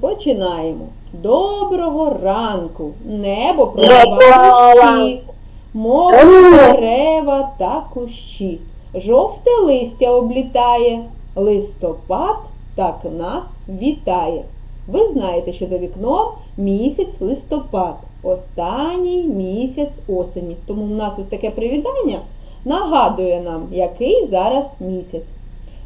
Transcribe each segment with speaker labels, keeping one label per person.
Speaker 1: Починаємо. Доброго ранку. Небо прошиває
Speaker 2: ранку.
Speaker 1: дерева та кущі. Жовте листя облітає, листопад так нас вітає. Ви знаєте, що за вікном місяць листопад, останній місяць осені. Тому в нас ось таке привітання нагадує нам, який зараз місяць.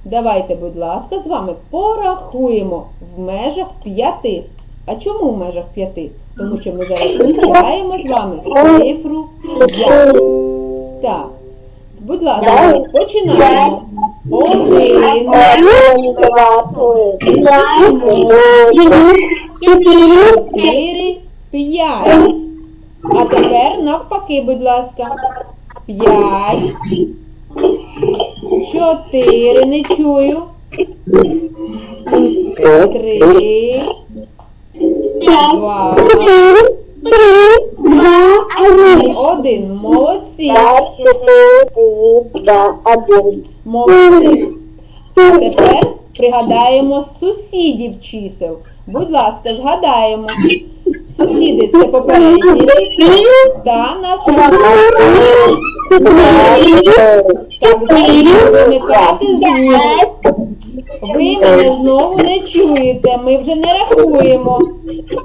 Speaker 1: Давайте, будь ласка, з вами порахуємо в межах п'яти. А чому в межах п'яти? Тому що ми зараз вивчаємо з вами цифру 5. Так. Будь ласка, починаємо. Один,
Speaker 2: два,
Speaker 1: чотири, п'ять. А тепер навпаки, будь ласка. П'ять. Чотири, не чую. Три. Два.
Speaker 2: три, два, один.
Speaker 1: Молодці. Молодці. Тепер пригадаємо сусідів чисел. Будь ласка, згадаємо. Сусіди це попереднє число та наступне. Так, зараз виникати звук. Ви мене знову не чуєте, ми вже не рахуємо.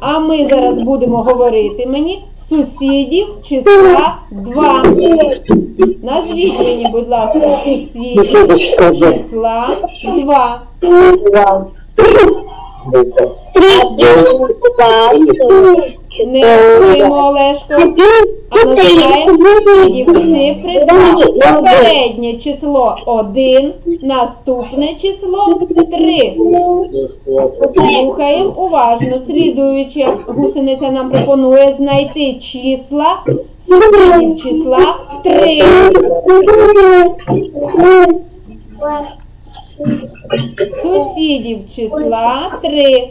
Speaker 1: А ми зараз будемо говорити мені сусідів числа 2. Назвіть мені, будь ласка, сусідів числа 2. Не рахуємо, Олешко. А називаємо сусідів цифри 2. Попереднє число 1, наступне число 3. Слухаємо уважно. Слідуюче гусениця нам пропонує знайти числа сусідів числа 3. Сусідів числа 3.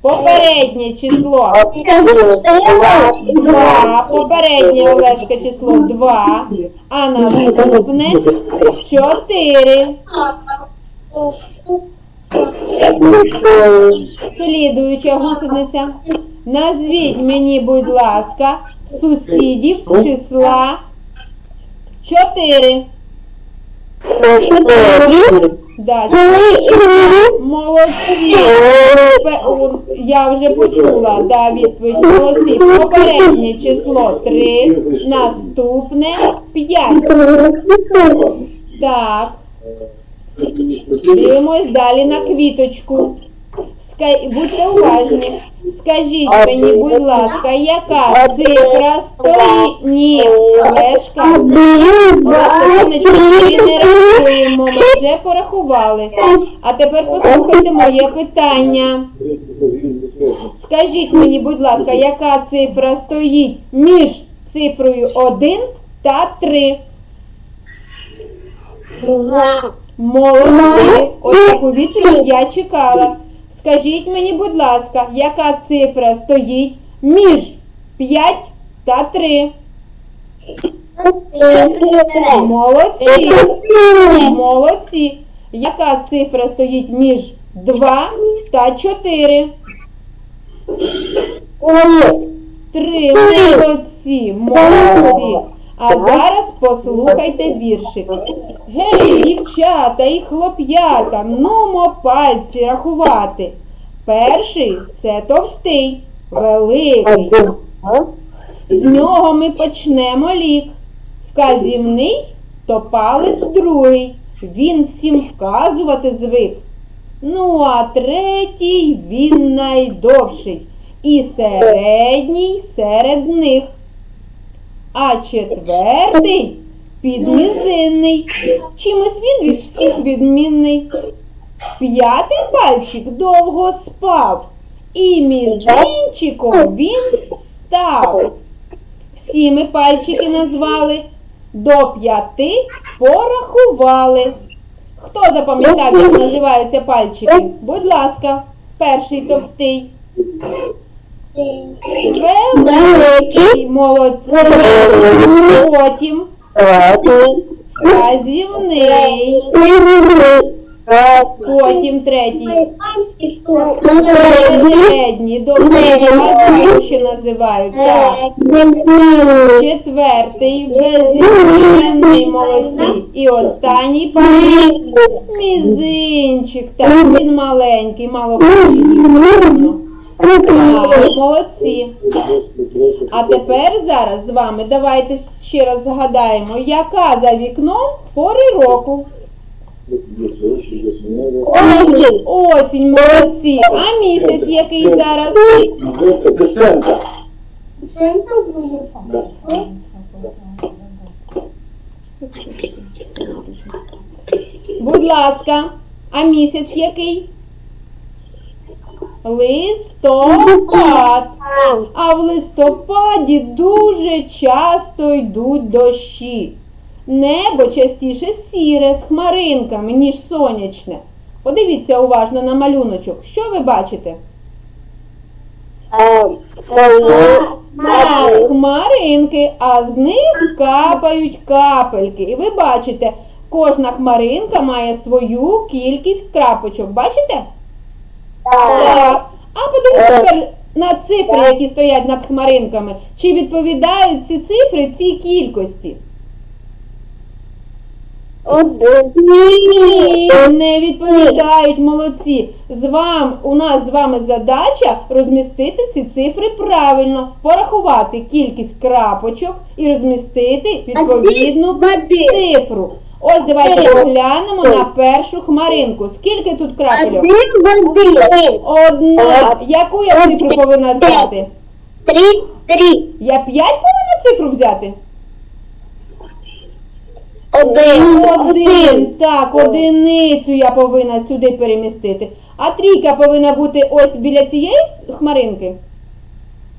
Speaker 1: Попереднє число 2. Попереднє Олешка число 2. А наступне 4. Слідуюча гусениця. Назвіть мені, будь ласка, сусідів числа 4. Да, молодці. Пе- о, Я вже почула, да, відповідь. Молодці. Попереднє число 3, наступне 5. Так. Дивимось далі на квіточку. Ска- Будьте уважні. Скажіть мені, будь ласка, яка цифра стоїть? Ні, Лешка. Лешка, сонечко, ми не рахуємо, ми вже порахували. А тепер послухайте моє питання. Скажіть мені, будь ласка, яка цифра стоїть між цифрою 1 та 3? Молодці. Ось таку відповідь я чекала. Скажіть мені, будь ласка, яка цифра стоїть між 5 та 3? Молодці. Молодці. Яка цифра стоїть між 2 та 4? Три. Молодці. Молодці. А зараз послухайте віршик. Гей, дівчата і хлоп'ята, нумо пальці рахувати. Перший це товстий, великий. З нього ми почнемо лік. Вказівний то палець другий. Він всім вказувати звик. Ну, а третій він найдовший. І середній серед них. А четвертий підмізинний. Чимось він від всіх відмінний. П'ятий пальчик довго спав, і мізинчиком він став. Всі ми пальчики назвали, до п'яти порахували. Хто запам'ятав, як називаються пальчики? Будь ласка, перший товстий. Великий, молодці. Потім вказівний, Потім третій.
Speaker 2: Середній.
Speaker 1: Добре, ще називають. Так. Четвертий, безіменний, молодці. І останній мізинчик. Так, він маленький, мало хоче. Молодці. А тепер зараз з вами давайте ще раз згадаємо, яка за вікном пори року. Осінь, молодці. А місяць який зараз? Будь ласка, а місяць який? Листопад. А в листопаді дуже часто йдуть дощі. Небо частіше сіре з хмаринками, ніж сонячне. Подивіться уважно на малюночок. Що ви бачите? Так, хмаринки, а з них капають капельки. І ви бачите, кожна хмаринка має свою кількість крапочок. Бачите? Так. А подивіться тепер на цифри, які стоять над хмаринками. Чи відповідають ці цифри цій кількості? Ні, не відповідають молодці. З вам, у нас з вами задача розмістити ці цифри правильно, порахувати кількість крапочок і розмістити відповідну цифру. Ось давайте поглянемо на першу хмаринку. Скільки тут крапельок? Одна. Яку я цифру повинна взяти?
Speaker 2: Три, три,
Speaker 1: Я п'ять повинна цифру взяти?
Speaker 2: один,
Speaker 1: Один. Так, одиницю я повинна сюди перемістити. А трійка повинна бути ось біля цієї хмаринки?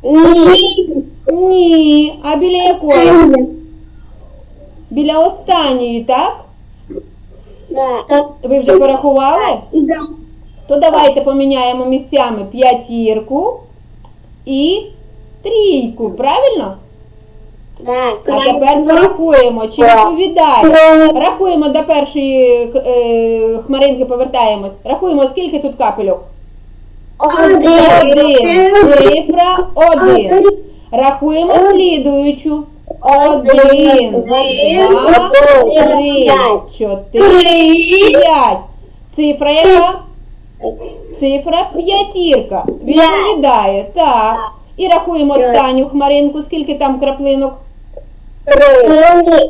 Speaker 2: Ні.
Speaker 1: Ні. А біля якої? Біля останньої, так?
Speaker 2: Так.
Speaker 1: Ви вже порахували? То давайте поміняємо місцями п'ятірку і трійку, правильно? А тепер порахуємо, чи відповідає. Рахуємо до першої е, хмаринки, повертаємось. Рахуємо, скільки тут капельок. Один. Цифра один. Рахуємо слідуючу. Один, два, три, чотири, п'ять. Цифра яка? Цифра п'ятірка. Відповідає. Так. І рахуємо останню хмаринку. Скільки там краплинок?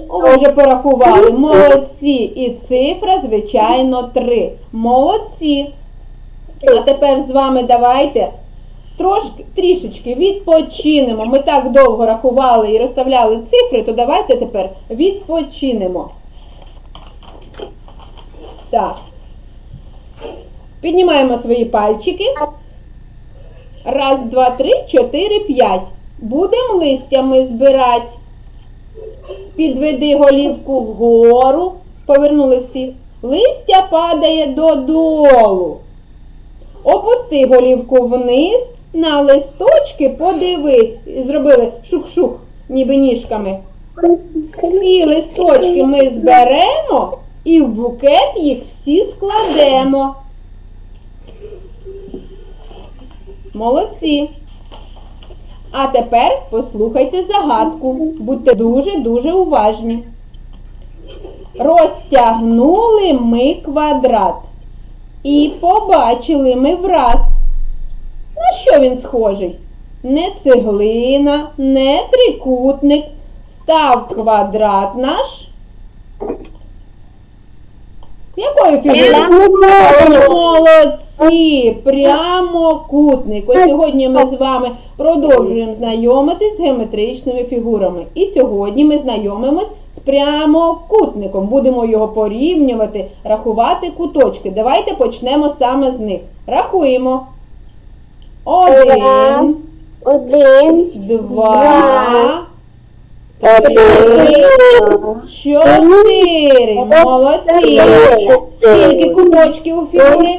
Speaker 1: О, Вже порахували. Молодці. І цифра, звичайно, три. Молодці. А тепер з вами давайте трошки, трішечки відпочинемо. Ми так довго рахували і розставляли цифри, то давайте тепер відпочинемо. Так. Піднімаємо свої пальчики. Раз, два, три, чотири, п'ять. Будемо листями збирати. Підведи голівку вгору. Повернули всі. Листя падає додолу. Опусти голівку вниз, на листочки подивись. Зробили шук-шук, ніби ніжками. Всі листочки ми зберемо і в букет їх всі складемо. Молодці. А тепер послухайте загадку. Будьте дуже-дуже уважні. Розтягнули ми квадрат. І побачили ми враз. На що він схожий? Не цеглина, не трикутник. Став квадрат наш. Якою фігурою? Молодці! Прямокутник. Ось сьогодні ми з вами продовжуємо знайомитись з геометричними фігурами. І сьогодні ми знайомимось з прямокутником. Будемо його порівнювати, рахувати куточки. Давайте почнемо саме з них. Рахуємо. Один,
Speaker 2: Один,
Speaker 1: два, три,
Speaker 2: один,
Speaker 1: чотири. Молодці. Скільки куточків у фігури?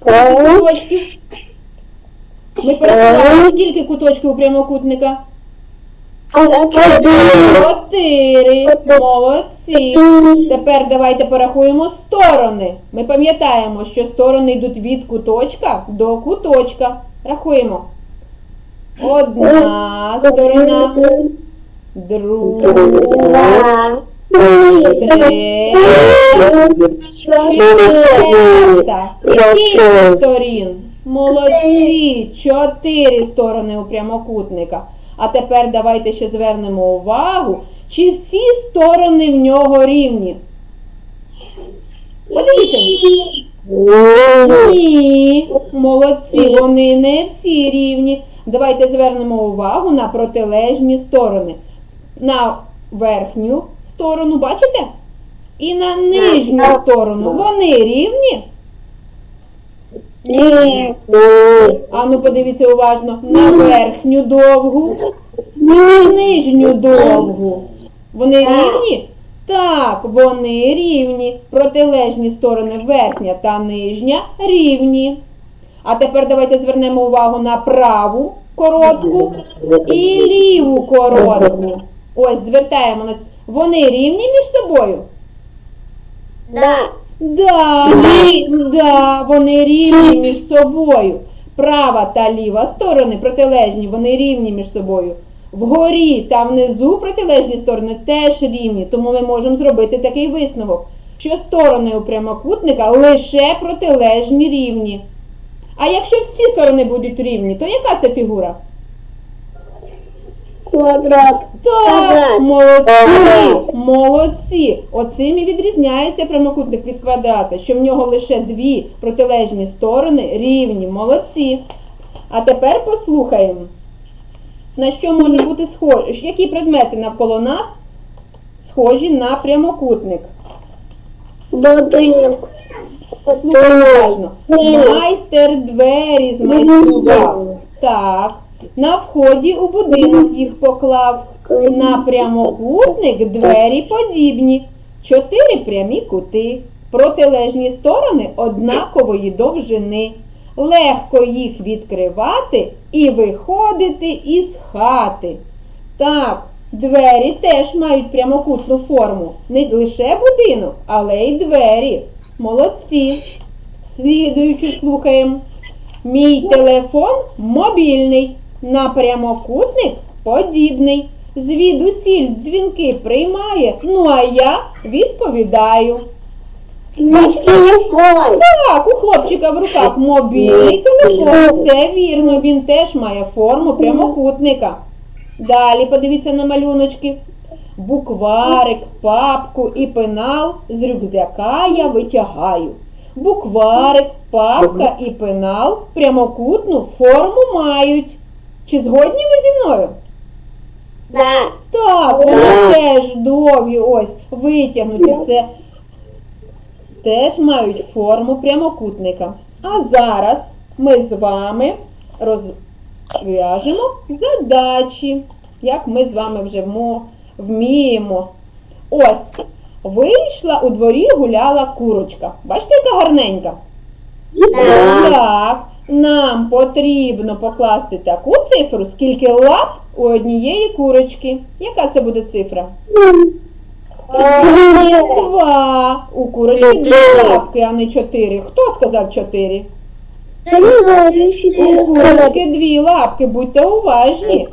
Speaker 1: Скільки куточків? Ми порахували, скільки куточків у прямокутника? Чотири. Молодці. Тепер давайте порахуємо сторони. Ми пам'ятаємо, що сторони йдуть від куточка до куточка. Рахуємо. Одна сторона, друга, четверта. Скільки сторін? Молодці! Чотири сторони у прямокутника. А тепер давайте ще звернемо увагу, чи всі сторони в нього рівні. Подивіться. Ні, молодці, вони не всі рівні. Давайте звернемо увагу на протилежні сторони. На верхню сторону, бачите? І на нижню сторону. Вони рівні? А ну подивіться уважно. На верхню довгу, на нижню довгу. Вони рівні? Так, вони рівні. Протилежні сторони верхня та нижня рівні. А тепер давайте звернемо увагу на праву коротку і ліву коротку. Ось, звертаємо на Вони рівні між собою? Да, да, вони рівні між собою. Права та ліва сторони протилежні, вони рівні між собою. Вгорі та внизу протилежні сторони теж рівні, тому ми можемо зробити такий висновок, що сторони у прямокутника лише протилежні рівні. А якщо всі сторони будуть рівні, то яка це фігура?
Speaker 2: Квадрат.
Speaker 1: Так,
Speaker 2: Квадрат.
Speaker 1: молодці, молодці. Оцим і відрізняється прямокутник від квадрата, що в нього лише дві протилежні сторони рівні. Молодці. А тепер послухаємо, на що може бути схожі, які предмети навколо нас схожі на прямокутник.
Speaker 2: Будинок.
Speaker 1: Послухай уважно. Майстер двері змайстрував. Так. На вході у будинок їх поклав. На прямокутник двері подібні. Чотири прямі кути. Протилежні сторони однакової довжини. Легко їх відкривати і виходити із хати. Так, двері теж мають прямокутну форму. Не лише будинок, але й двері. Молодці. Слідуючи слухаємо. Мій телефон мобільний. На прямокутник подібний. Звідусіль дзвінки приймає. Ну а я відповідаю.
Speaker 2: Мій телефон.
Speaker 1: Так, у хлопчика в руках мобільний телефон. Все вірно, він теж має форму прямокутника. Далі подивіться на малюночки. Букварик, папку і пенал з рюкзака я витягаю. Букварик, папка і пенал прямокутну форму мають. Чи згодні ви зі мною?
Speaker 2: Да.
Speaker 1: Так, вони теж довгі, ось, витягнуті. Це теж мають форму прямокутника. А зараз ми з вами розв'яжемо задачі, як ми з вами вже вміємо. Ось, вийшла у дворі гуляла курочка. Бачите, яка гарненька?
Speaker 2: Да.
Speaker 1: Так, нам потрібно покласти таку цифру, скільки лап у однієї курочки. Яка це буде цифра? Два. У курочки дві лапки, а не чотири. Хто сказав чотири? У курочки дві лапки, будьте уважні.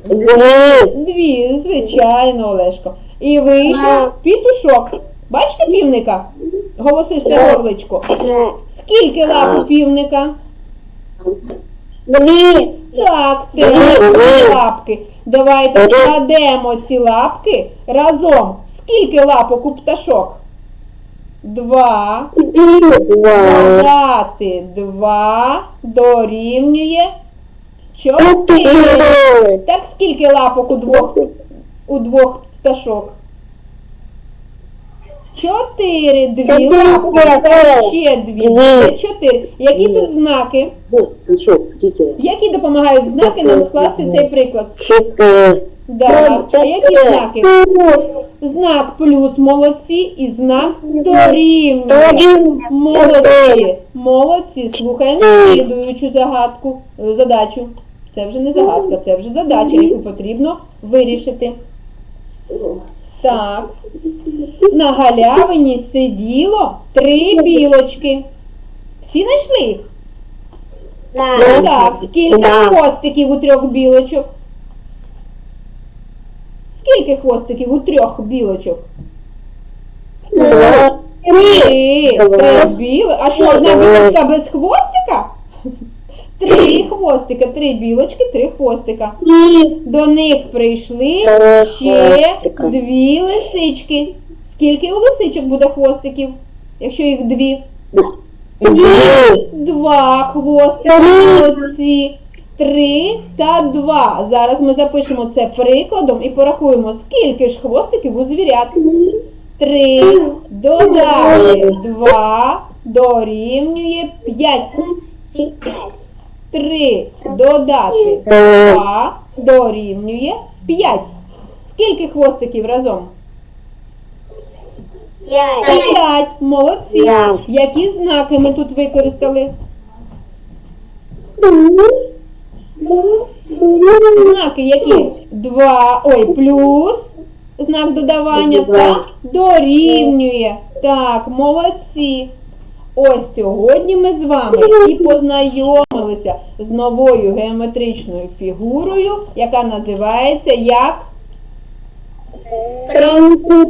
Speaker 1: Дві, звичайно, Олешко. І вийшов пітушок. Бачите півника? Голосисте горличко. Скільки лап у півника?
Speaker 2: Дві.
Speaker 1: Так, теж дві лапки. Давайте складемо ці лапки разом. Скільки лапок у пташок? Два. Додати два дорівнює чотири. Так скільки лапок у двох, у двох пташок? Чотири. Дві лапки. Ще дві. Це чотири. Які тут знаки?
Speaker 3: Ну?
Speaker 1: Які допомагають знаки нам скласти цей приклад?
Speaker 3: Чотири.
Speaker 1: Да. А які знаки? Знак плюс молодці і знак дорівнює. Молодці, молодці. Слухаємо слідуючу загадку, е, задачу. Це вже не загадка, це вже задача, яку потрібно вирішити. Так. На галявині сиділо три білочки. Всі знайшли їх?
Speaker 2: Да.
Speaker 1: Так, скільки
Speaker 3: Да.
Speaker 1: хвостиків у трьох білочок? Скільки хвостиків у трьох білочок? Три. Три біли. А що, одна білочка без хвостика? Три хвостика, три білочки, три хвостика. До них прийшли ще дві лисички. Скільки у лисичок буде хвостиків, якщо їх дві? Два хвостика, молодці. Три та два. Зараз ми запишемо це прикладом і порахуємо, скільки ж хвостиків у звірят. Три додали два дорівнює п'ять. Три додати два дорівнює п'ять. Скільки хвостиків разом?
Speaker 2: П'ять.
Speaker 1: П'ять. Молодці.
Speaker 3: П'ять.
Speaker 1: Які знаки ми тут використали? Знаки які? Два, ой, плюс, знак додавання та дорівнює. Так, молодці. Ось сьогодні ми з вами і познайомилися з новою геометричною фігурою, яка називається як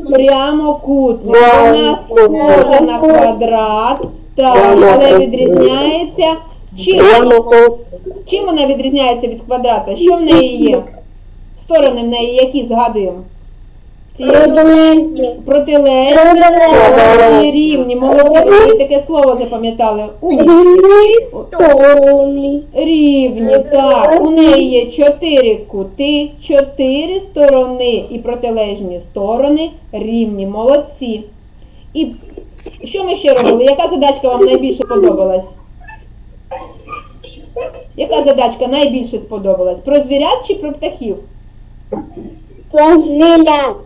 Speaker 1: прямокутник. Вона схожа на квадрат, так, але відрізняється чим? Чим вона відрізняється від квадрата? Що в неї є? Сторони в неї які згадуємо? Ці протилежні сторони рівні. Молодці, ви таке слово запам'ятали. Умнічки. Рівні, так. У неї є чотири кути, чотири сторони і протилежні сторони рівні. Молодці. І що ми ще робили? Яка задачка вам найбільше подобалась? Яка задачка найбільше сподобалась? Про звірят чи про птахів? Про звірят.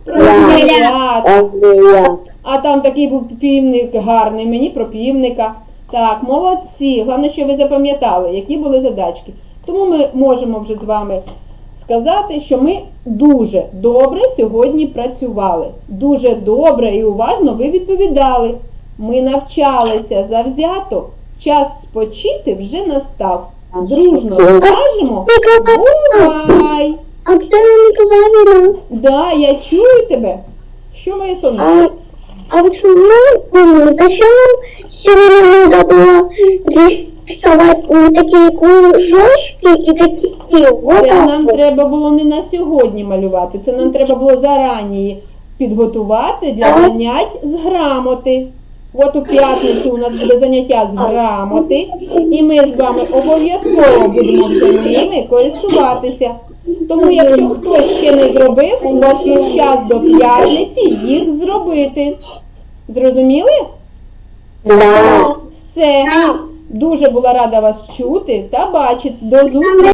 Speaker 3: Азія.
Speaker 1: А там такий був півник гарний, мені про півника. Так, молодці. Головне, що ви запам'ятали, які були задачки. Тому ми можемо вже з вами сказати, що ми дуже добре сьогодні працювали. Дуже добре і уважно ви відповідали. Ми навчалися завзято. Час спочити вже настав. Дружно скажемо бувай!
Speaker 2: Оксана Николаевна,
Speaker 1: Да, я чую тебе. Що моє сонечко?
Speaker 2: а, а почему, зачем сегодня надо было рисовать вот такие кружочки и такие вот
Speaker 1: Це нам треба було не на сьогодні малювати, це нам треба було зарані підготувати для занять з грамоти. От у п'ятницю у нас буде заняття з грамоти, і ми з вами обов'язково будемо вже ними користуватися. Тому, якщо хтось ще не зробив, у вас є час до п'ятниці їх зробити. Зрозуміли?
Speaker 3: Так.
Speaker 1: Все. Дуже була рада вас чути та бачити. До зустрічі!